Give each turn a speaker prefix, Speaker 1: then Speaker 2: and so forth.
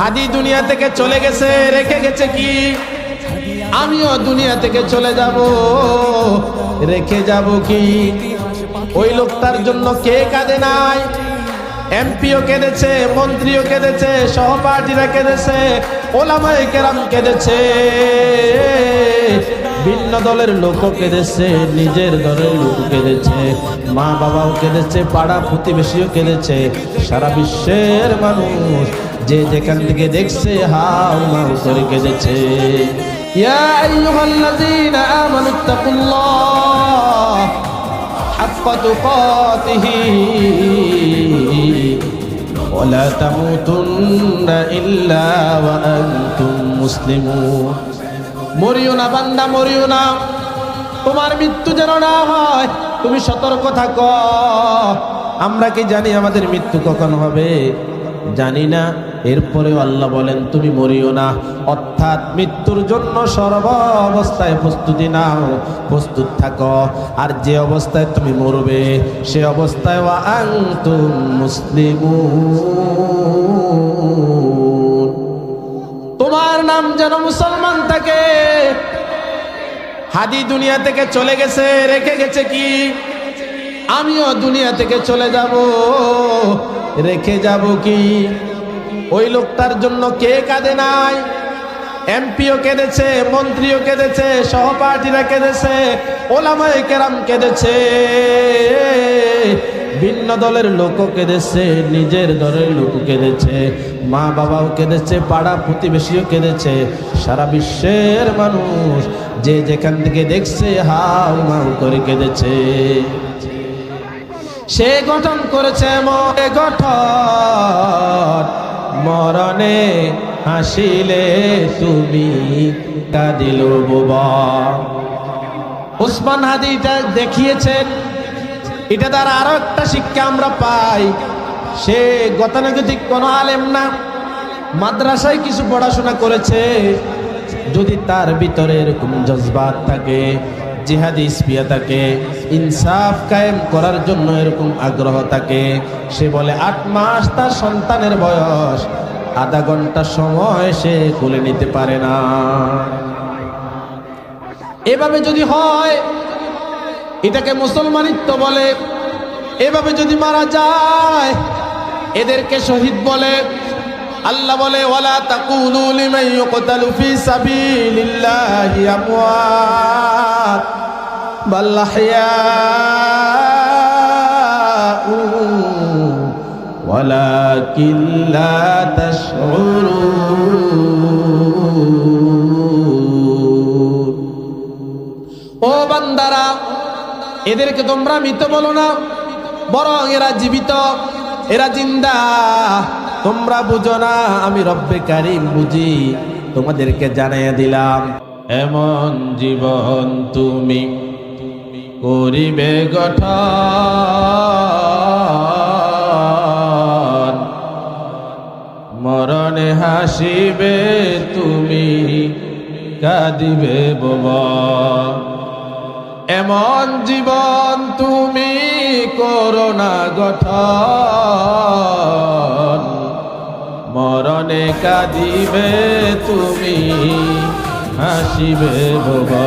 Speaker 1: হাদি দুনিয়া থেকে চলে গেছে, রেখে গেছে কি? আমিও দুনিয়া থেকে চলে যাব, রেখে যাব কি? ওই লোকটার জন্য কে কাঁদে নাই? এমপিও কেঁদেছে, মন্ত্রীও কেঁদেছে, সহপাঠীরা কেঁদেছে, ওলামায়ে কেরাম কেঁদেছে। ভিন্ন দলের লোকও কেঁদেছে, নিজের দলের লোক কেঁদেছে মা বাবাও কেঁদেছে, পাড়া প্রতিবেশীও কেঁদেছে, সারা বিশ্বের মানুষ যে যেখান থেকে দেখছে হাউ মাউ করে কেঁদেছে। ইল্লা না বান্দা না। তোমার মৃত্যু যেন না হয়, তুমি সতর্ক থাকো। আমরা কি জানি আমাদের মৃত্যু কখন হবে? জানি না। এরপরে আল্লাহ বলেন, তুমি মরিও না। অর্থাৎ মৃত্যুর জন্য সর্ব অবস্থায় প্রস্তুতি নাও, প্রস্তুত থাকো। আর যে অবস্থায় তুমি মরবে, সে অবস্থায় ওয়া আনতুম মুসলিমুন। তোমার নাম যেন মুসলমান থাকে। হাদি দুনিয়া থেকে চলে গেছে, রেখে গেছে কি? আমিও দুনিয়া থেকে চলে যাব, রেখে যাব কি? ওই লোকটার জন্য কে কাঁদে নাই? এমপিও কেঁদেছে, মন্ত্রীও কেঁদেছে, সহপাঠীরা কেঁদেছে, ওলামায়ে কেরাম কেঁদেছে। ভিন্ন দলের লোকও কেঁদেছে, নিজের দলের লোক কেঁদেছে, মা বাবাও কেঁদেছে, পাড়া প্রতিবেশীও কেঁদেছে। সারা বিশ্বের মানুষ যে যেখান থেকে দেখছে হাউ মাউ করে কেঁদেছে। সে গঠন করেছে মরে গঠন মরণে হাসিলে তুমি কাঁদিল বোবা। উসমান হাদিটা দেখিয়েছেন, এটা তার আরও একটা শিক্ষা আমরা পাই। সে গতানুগতিক কোনো আলেম না, মাদ্রাসায় কিছু পড়াশোনা করেছে, যদি তার ভিতরে এরকম জজবাত থাকে জিহাদি স্পিয়া থাকে ইনসাফ কায়েম করার জন্য এরকম আগ্রহ থাকে সে বলে, আট মাস তার সন্তানের বয়স, আধা ঘণ্টা সময় সে খুলে নিতে পারে না। এভাবে যদি হয়, এটাকে মুসলমানিত্ব বলে। এভাবে যদি মারা যায়, এদেরকে শহীদ বলে। আল্লাহ বলে, ওয়ালা তাকুলু লিমান ইউকতালু ফি সাবিলিল্লাহি আমওয়াত বাল আহইয়াউ ওয়ালাকিন লা তাশউরুন ও বান্দারা, এদেরকে তোমরা মৃত বলো না, বরং এরা জীবিত, এরা জিন্দা। তোমরা বুঝো না, আমি রব্বে কারিম বুঝি, তোমাদেরকে জানিয়ে দিলাম। এমন জীবন তুমি করিবে গঠন। মরণে হাসিবে তুমি, কাঁদিবে বাবা এমন জীবন তুমি করোনা গঠন। মরণে কাঁদিবে তুমি হাসিবে বাবা